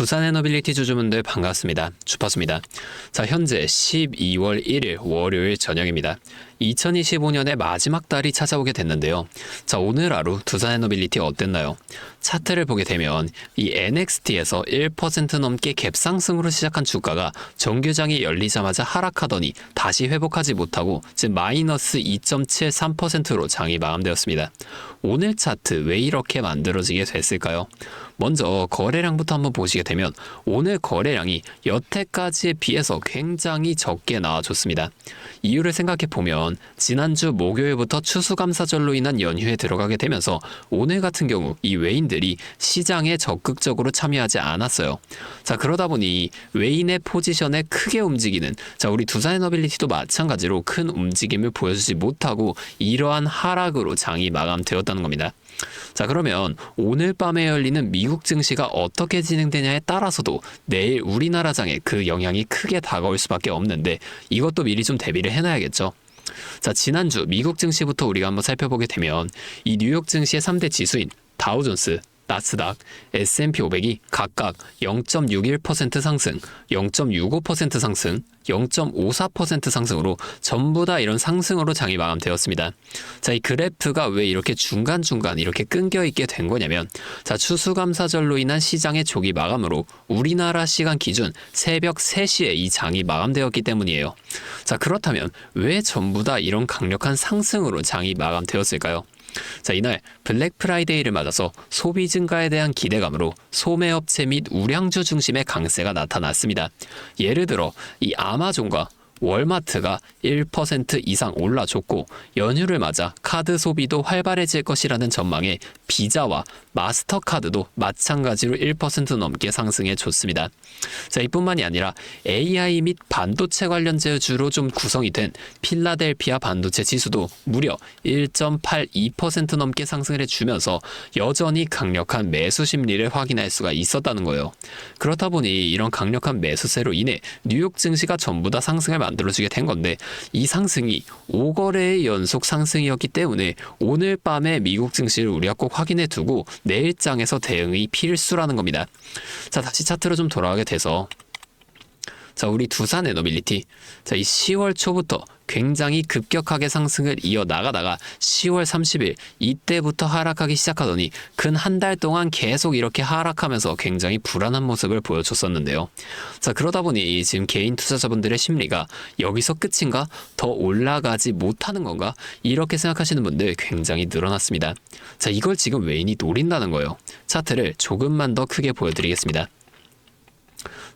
두산 에너빌리티 주주분들 반갑습니다. 주파수입니다. 자, 현재 12월 1일 월요일 저녁입니다. 2025년의 마지막 달이 찾아오게 됐는데요. 자, 오늘 하루 두산 에너빌리티 어땠나요? 차트를 보게 되면 이 NXT에서 1% 넘게 갭상승으로 시작한 주가가 정규장이 열리자마자 하락하더니 다시 회복하지 못하고 지금 마이너스 2.73%로 장이 마감되었습니다. 오늘 차트 왜 이렇게 만들어지게 됐을까요? 먼저 거래량부터 한번 보시게 되면 오늘 거래량이 여태까지에 비해서 굉장히 적게 나와줬습니다. 이유를 생각해 보면 지난주 목요일부터 추수감사절로 인한 연휴에 들어가게 되면서 오늘 같은 경우 이 외인들이 시장에 적극적으로 참여하지 않았어요. 자 그러다 보니 외인의 포지션에 크게 움직이는 자 우리 두산 에너빌리티도 마찬가지로 큰 움직임을 보여주지 못하고 이러한 하락으로 장이 마감되었다는 겁니다. 자, 그러면 오늘 밤에 열리는 미국 증시가 어떻게 진행되냐에 따라서도 내일 우리나라 장에 그 영향이 크게 다가올 수밖에 없는데 이것도 미리 좀 대비를 해놔야겠죠. 자, 지난주 미국 증시부터 우리가 한번 살펴보게 되면 이 뉴욕 증시의 3대 지수인 다우존스, 나스닥, S&P 500이 각각 0.61% 상승, 0.65% 상승, 0.54% 상승으로 전부 다 이런 상승으로 장이 마감되었습니다. 자, 이 그래프가 왜 이렇게 중간중간 이렇게 끊겨 있게 된 거냐면 자, 추수감사절로 인한 시장의 조기 마감으로 우리나라 시간 기준 새벽 3시에 이 장이 마감되었기 때문이에요. 자, 그렇다면 왜 전부 다 이런 강력한 상승으로 장이 마감되었을까요? 자, 이날 블랙 프라이데이를 맞아서 소비 증가에 대한 기대감으로 소매업체 및 우량주 중심의 강세가 나타났습니다. 예를 들어 이 아마존과 월마트가 1% 이상 올라줬고 연휴를 맞아 카드 소비도 활발해질 것이라는 전망에 비자와 마스터카드도 마찬가지로 1% 넘게 상승해 줬습니다. 자, 이뿐만이 아니라 AI 및 반도체 관련주로 좀 구성이 된 필라델피아 반도체 지수도 무려 1.82% 넘게 상승을 해주면서 여전히 강력한 매수 심리를 확인할 수가 있었다는 거예요. 그렇다 보니 이런 강력한 매수세로 인해 뉴욕 증시가 전부 다 상승을 만들어주게 된 건데 이 상승이 5거래의 연속 상승이었기 때문에 오늘 밤에 미국 증시를 우리가 꼭 확인해 두고 내일장에서 대응이 필수라는 겁니다. 자, 다시 차트로 좀 돌아가게 돼서 자, 우리 두산 에너빌리티. 자, 이 10월 초부터 굉장히 급격하게 상승을 이어 나가다가 10월 30일 이때부터 하락하기 시작하더니 근 한 달 동안 계속 이렇게 하락하면서 굉장히 불안한 모습을 보여줬었는데요. 자, 그러다 보니 지금 개인 투자자분들의 심리가 여기서 끝인가? 더 올라가지 못하는 건가? 이렇게 생각하시는 분들 굉장히 늘어났습니다. 자, 이걸 지금 외인이 노린다는 거예요. 차트를 조금만 더 크게 보여드리겠습니다.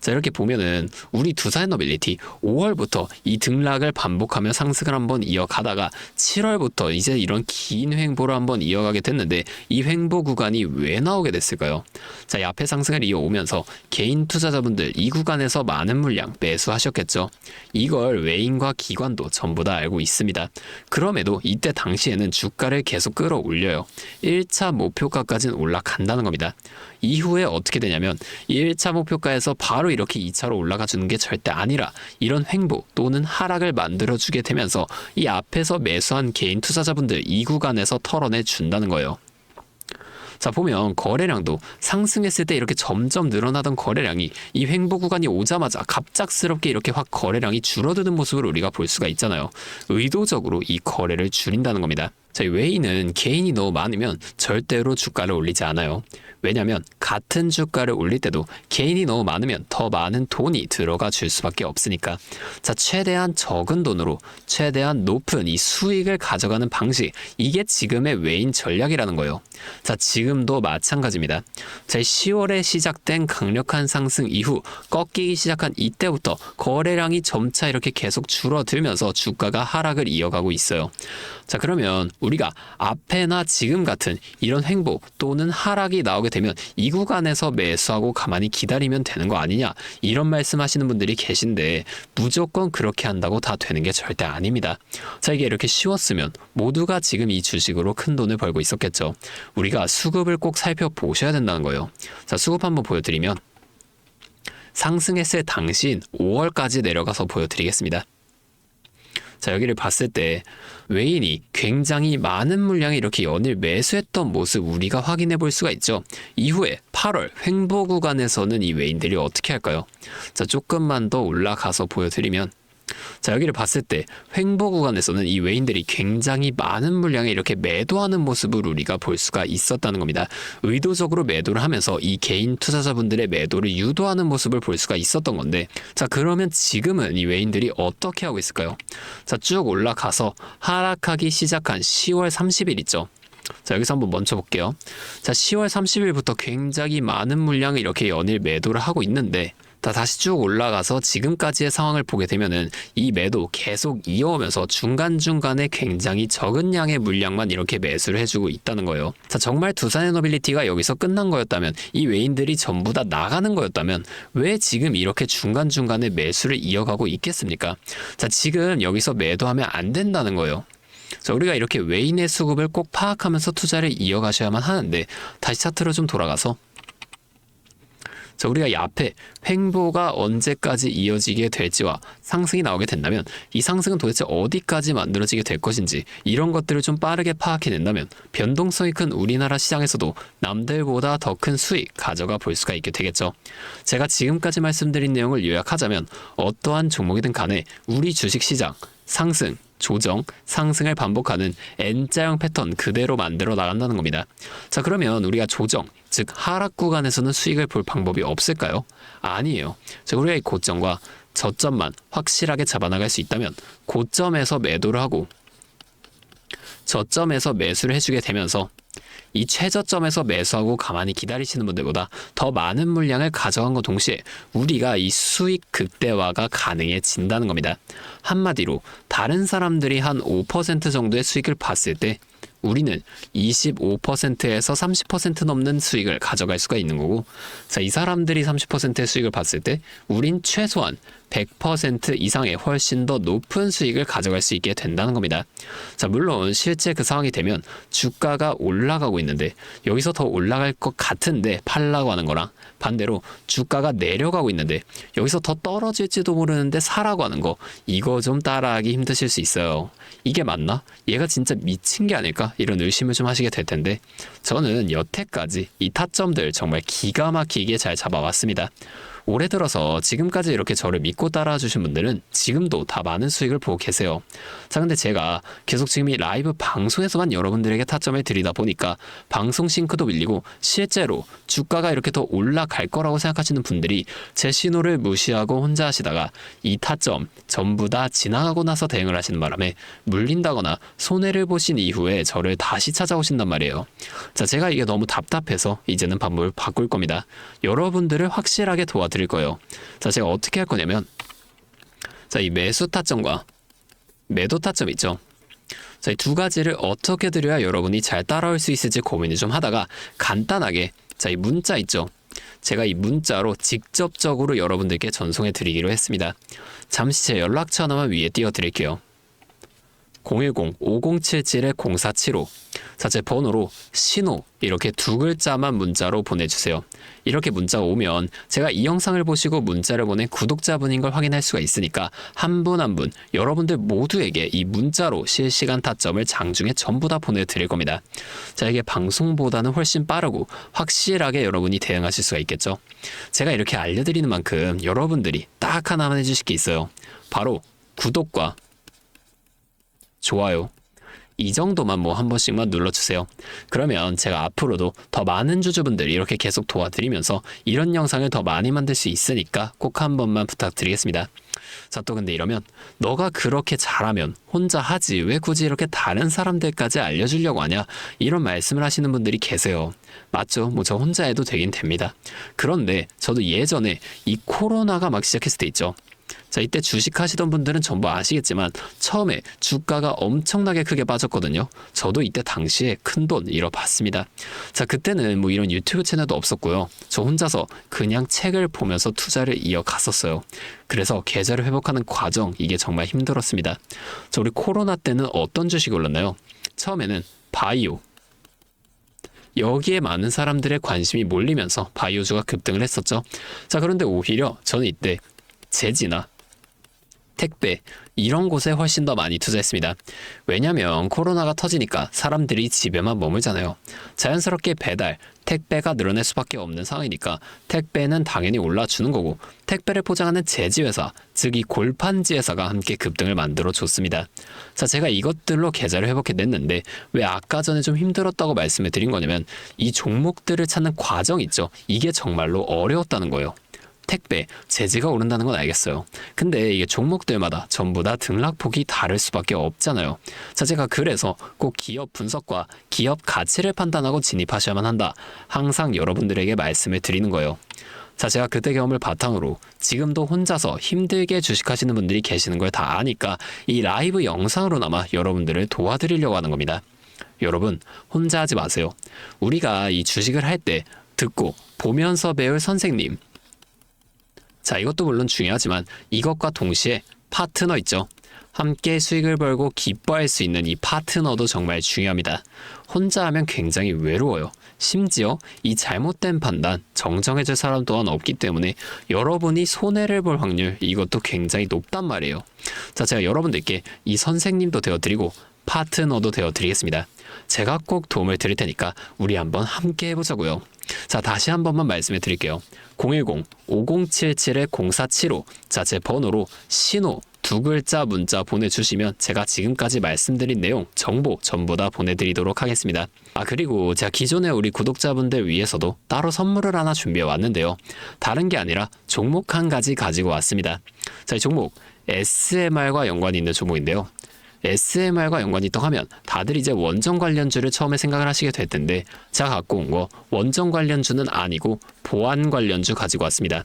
자 이렇게 보면은 우리 두산 너빌리티 5월부터 이 등락을 반복하며 상승을 한번 이어가다가 7월부터 이제 이런 긴 횡보를 한번 이어가게 됐는데 이 횡보 구간이 왜 나오게 됐을까요? 자, 이 앞에 상승을 이어오면서 개인 투자자분들 이 구간에서 많은 물량 매수하셨겠죠. 이걸 외인과 기관도 전부 다 알고 있습니다. 그럼에도 이때 당시에는 주가를 계속 끌어올려요. 1차 목표가까지는 올라간다는 겁니다. 이후에 어떻게 되냐면 1차 목표가에서 바로 이렇게 2차로 올라가 주는 게 절대 아니라 이런 횡보 또는 하락을 만들어 주게 되면서 이 앞에서 매수한 개인 투자자분들 이 구간에서 털어내 준다는 거예요. 자 보면 거래량도 상승했을 때 이렇게 점점 늘어나던 거래량이 이 횡보 구간이 오자마자 갑작스럽게 이렇게 확 거래량이 줄어드는 모습을 우리가 볼 수가 있잖아요. 의도적으로 이 거래를 줄인다는 겁니다. 자, 외인은 개인이 너무 많으면 절대로 주가를 올리지 않아요. 왜냐하면 같은 주가를 올릴 때도 개인이 너무 많으면 더 많은 돈이 들어가 줄 수밖에 없으니까. 자, 최대한 적은 돈으로 최대한 높은 이 수익을 가져가는 방식. 이게 지금의 외인 전략이라는 거예요. 자, 지금도 마찬가지입니다. 자, 10월에 시작된 강력한 상승 이후 꺾이기 시작한 이때부터 거래량이 점차 이렇게 계속 줄어들면서 주가가 하락을 이어가고 있어요. 자, 그러면 우리가 앞에나 지금 같은 이런 횡보 또는 하락이 나오게 되면 이 구간에서 매수하고 가만히 기다리면 되는 거 아니냐 이런 말씀하시는 분들이 계신데 무조건 그렇게 한다고 다 되는 게 절대 아닙니다. 자 이게 이렇게 쉬웠으면 모두가 지금 이 주식으로 큰 돈을 벌고 있었겠죠. 우리가 수급을 꼭 살펴보셔야 된다는 거예요. 자 수급 한번 보여드리면 상승했을 당시인 5월까지 내려가서 보여드리겠습니다. 자, 여기를 봤을 때 외인이 굉장히 많은 물량의 이렇게 연일 매수했던 모습 우리가 확인해 볼 수가 있죠. 이후에 8월 횡보 구간에서는 이 외인들이 어떻게 할까요? 자, 조금만 더 올라가서 보여드리면 자, 여기를 봤을 때 횡보 구간에서는 이 외인들이 굉장히 많은 물량에 이렇게 매도하는 모습을 우리가 볼 수가 있었다는 겁니다. 의도적으로 매도를 하면서 이 개인 투자자분들의 매도를 유도하는 모습을 볼 수가 있었던 건데 자, 그러면 지금은 이 외인들이 어떻게 하고 있을까요? 자, 쭉 올라가서 하락하기 시작한 10월 30일 있죠. 자, 여기서 한번 멈춰 볼게요. 자, 10월 30일부터 굉장히 많은 물량을 이렇게 연일 매도를 하고 있는데 다 다시 쭉 올라가서 지금까지의 상황을 보게 되면은 이 매도 계속 이어오면서 중간중간에 굉장히 적은 양의 물량만 이렇게 매수를 해주고 있다는 거예요. 자, 정말 두산의 노빌리티가 여기서 끝난 거였다면 이 외인들이 전부 다 나가는 거였다면 왜 지금 이렇게 중간중간에 매수를 이어가고 있겠습니까? 자, 지금 여기서 매도하면 안 된다는 거예요. 자, 우리가 이렇게 외인의 수급을 꼭 파악하면서 투자를 이어가셔야만 하는데 다시 차트로 좀 돌아가서 자, 우리가 이 앞에 횡보가 언제까지 이어지게 될지와 상승이 나오게 된다면 이 상승은 도대체 어디까지 만들어지게 될 것인지 이런 것들을 좀 빠르게 파악해낸다면 변동성이 큰 우리나라 시장에서도 남들보다 더 큰 수익 가져가 볼 수가 있게 되겠죠. 제가 지금까지 말씀드린 내용을 요약하자면 어떠한 종목이든 간에 우리 주식 시장 상승, 조정, 상승을 반복하는 N자형 패턴 그대로 만들어 나간다는 겁니다. 자, 그러면 우리가 조정, 즉 하락 구간에서는 수익을 볼 방법이 없을까요? 아니에요. 자, 우리가 이 고점과 저점만 확실하게 잡아나갈 수 있다면 고점에서 매도를 하고 저점에서 매수를 해주게 되면서 이 최저점에서 매수하고 가만히 기다리시는 분들보다 더 많은 물량을 가져간 것 동시에 우리가 이 수익 극대화가 가능해진다는 겁니다. 한마디로 다른 사람들이 한 5% 정도의 수익을 봤을 때 우리는 25%에서 30% 넘는 수익을 가져갈 수가 있는 거고, 자, 이 사람들이 30%의 수익을 봤을 때, 우린 최소한 100% 이상의 훨씬 더 높은 수익을 가져갈 수 있게 된다는 겁니다. 자, 물론 실제 그 상황이 되면 주가가 올라가고 있는데, 여기서 더 올라갈 것 같은데 팔라고 하는 거랑 반대로 주가가 내려가고 있는데, 여기서 더 떨어질지도 모르는데 사라고 하는 거, 이거 좀 따라하기 힘드실 수 있어요. 이게 맞나? 얘가 진짜 미친 게 아닐까? 이런 의심을 좀 하시게 될 텐데 저는 여태까지 이 타점들 정말 기가 막히게 잘 잡아왔습니다. 올해 들어서 지금까지 이렇게 저를 믿고 따라와 주신 분들은 지금도 다 많은 수익을 보고 계세요. 자, 근데 제가 계속 지금 이 라이브 방송에서만 여러분들에게 타점을 드리다 보니까 방송 싱크도 밀리고 실제로 주가가 이렇게 더 올라갈 거라고 생각하시는 분들이 제 신호를 무시하고 혼자 하시다가 이 타점 전부 다 지나가고 나서 대응을 하시는 바람에 물린다거나 손해를 보신 이후에 저를 다시 찾아오신단 말이에요. 자, 제가 이게 너무 답답해서 이제는 방법을 바꿀 겁니다. 여러분들을 확실하게 도와드 릴 거예요. 자, 제가 어떻게 할 거냐면 자, 이 매수 타점과 매도 타점 있죠. 자, 이 두 가지를 어떻게 드려야 여러분이 잘 따라올 수 있을지 고민을 좀 하다가 간단하게 자, 이 문자 있죠. 제가 이 문자로 직접적으로 여러분들께 전송해 드리기로 했습니다. 잠시 제 연락처 하나만 위에 띄워 드릴게요. 010-5077-0475 자, 제 번호로 신호 이렇게 두 글자만 문자로 보내주세요. 이렇게 문자가 오면 제가 이 영상을 보시고 문자를 보낸 구독자분인 걸 확인할 수가 있으니까 한 분 한 분 여러분들 모두에게 이 문자로 실시간 타점을 장중에 전부 다 보내드릴 겁니다. 자, 이게 방송보다는 훨씬 빠르고 확실하게 여러분이 대응하실 수가 있겠죠. 제가 이렇게 알려드리는 만큼 여러분들이 딱 하나만 해주실 게 있어요. 바로 구독과 좋아요. 이 정도만 뭐 한 번씩만 눌러주세요. 그러면 제가 앞으로도 더 많은 주주분들 이렇게 계속 도와드리면서 이런 영상을 더 많이 만들 수 있으니까 꼭 한 번만 부탁드리겠습니다. 자, 또 근데 이러면 너가 그렇게 잘하면 혼자 하지 왜 굳이 이렇게 다른 사람들까지 알려주려고 하냐 이런 말씀을 하시는 분들이 계세요. 맞죠? 뭐 저 혼자 해도 되긴 됩니다. 그런데 저도 예전에 이 코로나가 막 시작했을 때 있죠. 자, 이때 주식 하시던 분들은 전부 아시겠지만 처음에 주가가 엄청나게 크게 빠졌거든요. 저도 이때 당시에 큰 돈 잃어봤습니다. 자, 그때는 뭐 이런 유튜브 채널도 없었고요. 저 혼자서 그냥 책을 보면서 투자를 이어갔었어요. 그래서 계좌를 회복하는 과정 이게 정말 힘들었습니다. 저 우리 코로나 때는 어떤 주식 올랐나요? 처음에는 바이오, 여기에 많은 사람들의 관심이 몰리면서 바이오주가 급등을 했었죠. 자, 그런데 오히려 저는 이때 재지나 택배 이런 곳에 훨씬 더 많이 투자했습니다. 왜냐면 코로나가 터지니까 사람들이 집에만 머물잖아요. 자연스럽게 배달, 택배가 늘어날 수밖에 없는 상황이니까 택배는 당연히 올라주는 거고 택배를 포장하는 제지회사, 즉 이 골판지 회사가 함께 급등을 만들어 줬습니다. 자, 제가 이것들로 계좌를 회복해 냈는데 왜 아까 전에 좀 힘들었다고 말씀을 드린 거냐면 이 종목들을 찾는 과정 있죠. 이게 정말로 어려웠다는 거예요. 택배, 재지가 오른다는 건 알겠어요. 근데 이게 종목들마다 전부 다 등락폭이 다를 수밖에 없잖아요. 자, 제가 그래서 꼭 기업 분석과 기업 가치를 판단하고 진입하셔야만 한다. 항상 여러분들에게 말씀을 드리는 거예요. 자, 제가 그때 경험을 바탕으로 지금도 혼자서 힘들게 주식하시는 분들이 계시는 걸 다 아니까 이 라이브 영상으로나마 여러분들을 도와드리려고 하는 겁니다. 여러분, 혼자 하지 마세요. 우리가 이 주식을 할 때 듣고 보면서 배울 선생님, 자, 이것도 물론 중요하지만 이것과 동시에 파트너 있죠. 함께 수익을 벌고 기뻐할 수 있는 이 파트너도 정말 중요합니다. 혼자 하면 굉장히 외로워요. 심지어 이 잘못된 판단 정정해줄 사람 또한 없기 때문에 여러분이 손해를 볼 확률 이것도 굉장히 높단 말이에요. 자, 제가 여러분들께 이 선생님도 되어드리고 파트너도 되어드리겠습니다. 제가 꼭 도움을 드릴 테니까 우리 한번 함께 해보자고요. 자, 다시 한 번만 말씀해 드릴게요. 010-5077-0475. 자, 제 번호로 신호 두 글자 문자 보내주시면 제가 지금까지 말씀드린 내용, 정보 전부 다 보내드리도록 하겠습니다. 아, 그리고 제가 기존에 우리 구독자분들 위해서도 따로 선물을 하나 준비해 왔는데요. 다른 게 아니라 종목 한 가지 가지고 왔습니다. 자, 이 종목 SMR과 연관이 있는 종목인데요. SMR과 연관이 있다고 하면 다들 이제 원전 관련주를 처음에 생각을 하시게 될 텐데 제가 갖고 온 거 원전 관련주는 아니고 보안 관련주 가지고 왔습니다.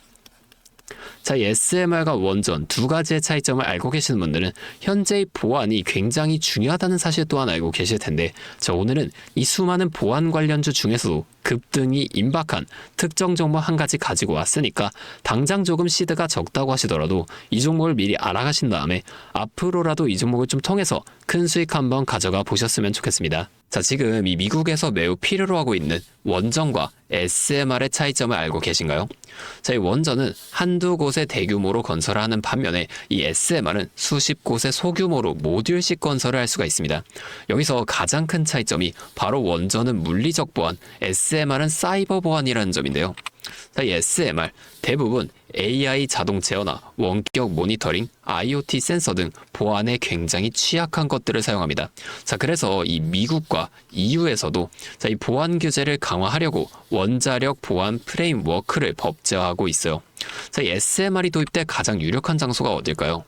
자, 이 SMR과 원전 두 가지의 차이점을 알고 계시는 분들은 현재의 보안이 굉장히 중요하다는 사실 또한 알고 계실 텐데, 자, 오늘은 이 수많은 보안 관련주 중에서도 급등이 임박한 특정 종목 한 가지 가지고 왔으니까 당장 조금 시드가 적다고 하시더라도 이 종목을 미리 알아가신 다음에 앞으로라도 이 종목을 좀 통해서 큰 수익 한번 가져가 보셨으면 좋겠습니다. 자, 지금 이 미국에서 매우 필요로 하고 있는 원전과 SMR의 차이점을 알고 계신가요? 자, 이 원전은 한두 곳에 대규모로 건설을 하는 반면에 이 SMR은 수십 곳에 소규모로 모듈식 건설을 할 수가 있습니다. 여기서 가장 큰 차이점이 바로 원전은 물리적 보안, SMR은 사이버 보안이라는 점인데요. SMR 대부분 AI 자동 제어나 원격 모니터링, IoT 센서 등 보안에 굉장히 취약한 것들을 사용합니다. 자, 그래서 이 미국과 EU에서도 자, 이 보안 규제를 강화하려고 원자력 보안 프레임워크를 법제화하고 있어요. 자, 이 SMR이 도입될 가장 유력한 장소가 어딜까요?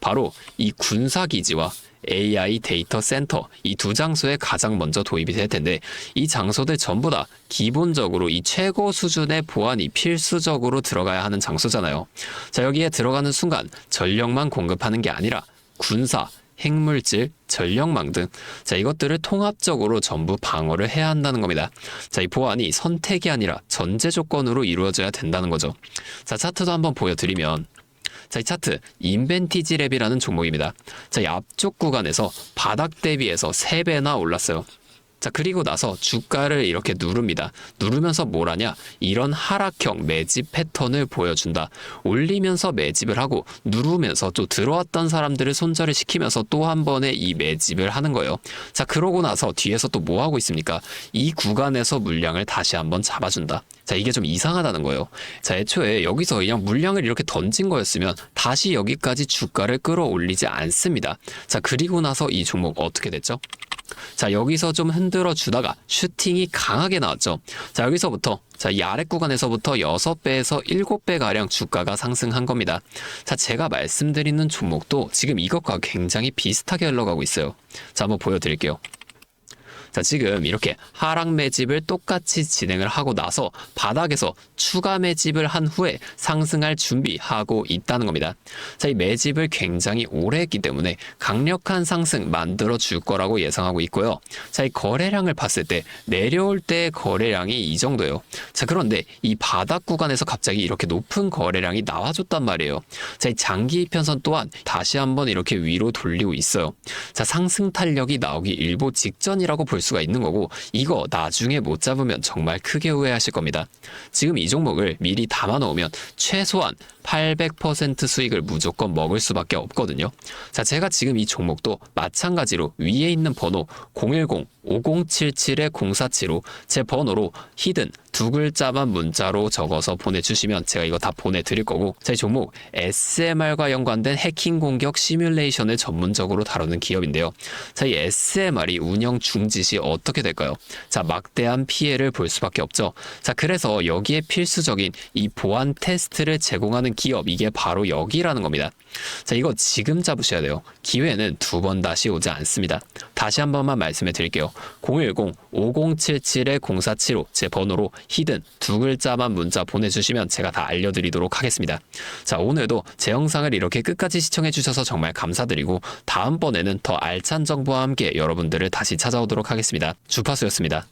바로 이 군사기지와 AI 데이터 센터 이 두 장소에 가장 먼저 도입이 될 텐데 이 장소들 전부 다 기본적으로 이 최고 수준의 보안이 필수적으로 들어가야 하는 장소잖아요. 자, 여기에 들어가는 순간 전력만 공급하는 게 아니라 군사, 핵물질, 전력망 등, 자, 이것들을 통합적으로 전부 방어를 해야 한다는 겁니다. 자, 이 보안이 선택이 아니라 전제 조건으로 이루어져야 된다는 거죠. 자, 차트도 한번 보여드리면, 자, 이 차트 인벤티지 랩이라는 종목입니다. 자, 이 앞쪽 구간에서 바닥 대비해서 3배나 올랐어요. 자, 그리고 나서 주가를 이렇게 누릅니다. 누르면서 뭘 하냐? 이런 하락형 매집 패턴을 보여준다. 올리면서 매집을 하고 누르면서 또 들어왔던 사람들을 손절을 시키면서 또 한 번에 이 매집을 하는 거예요. 자, 그러고 나서 뒤에서 또 뭐 하고 있습니까? 이 구간에서 물량을 다시 한번 잡아준다. 자, 이게 좀 이상하다는 거예요. 자, 애초에 여기서 그냥 물량을 이렇게 던진 거였으면 다시 여기까지 주가를 끌어올리지 않습니다. 자, 그리고 나서 이 종목 어떻게 됐죠? 자, 여기서 좀 흔들어 주다가 슈팅이 강하게 나왔죠. 자, 여기서부터 자, 이 아래 구간에서부터 6배에서 7배 가량 주가가 상승한 겁니다. 자, 제가 말씀드리는 종목도 지금 이것과 굉장히 비슷하게 흘러가고 있어요. 자, 한번 보여 드릴게요. 자, 지금 이렇게 하락 매집을 똑같이 진행을 하고 나서 바닥에서 추가 매집을 한 후에 상승할 준비하고 있다는 겁니다. 자, 이 매집을 굉장히 오래 했기 때문에 강력한 상승 만들어 줄 거라고 예상하고 있고요. 자, 이 거래량을 봤을 때 내려올 때 거래량이 이 정도예요. 자, 그런데 이 바닥 구간에서 갑자기 이렇게 높은 거래량이 나와줬단 말이에요. 자, 이 장기 이편선 또한 다시 한번 이렇게 위로 돌리고 있어요. 자, 상승 탄력이 나오기 일보 직전이라고 볼수 가 있는 거고 이거 나중에 못 잡으면 정말 크게 후회하실 겁니다. 지금 이 종목을 미리 담아 놓으면 최소한 800% 수익을 무조건 먹을 수밖에 없거든요. 자, 제가 지금 이 종목도 마찬가지로 위에 있는 번호 010-5077-0475 제 번호로 히든 두 글자만 문자로 적어서 보내주시면 제가 이거 다 보내드릴 거고 자, 이 종목 SMR과 연관된 해킹 공격 시뮬레이션을 전문적으로 다루는 기업인데요. 자, 이 SMR이 운영 중지 시 어떻게 될까요? 자, 막대한 피해를 볼 수밖에 없죠. 자, 그래서 여기에 필수적인 이 보안 테스트를 제공하는 기업, 이게 바로 여기라는 겁니다. 자, 이거 지금 잡으셔야 돼요. 기회는 두 번 다시 오지 않습니다. 다시 한 번만 말씀해 드릴게요. 010-5077-0475 제 번호로 히든 두 글자만 문자 보내주시면 제가 다 알려드리도록 하겠습니다. 자, 오늘도 제 영상을 이렇게 끝까지 시청해 주셔서 정말 감사드리고 다음번에는 더 알찬 정보와 함께 여러분들을 다시 찾아오도록 하겠습니다. 주파수였습니다.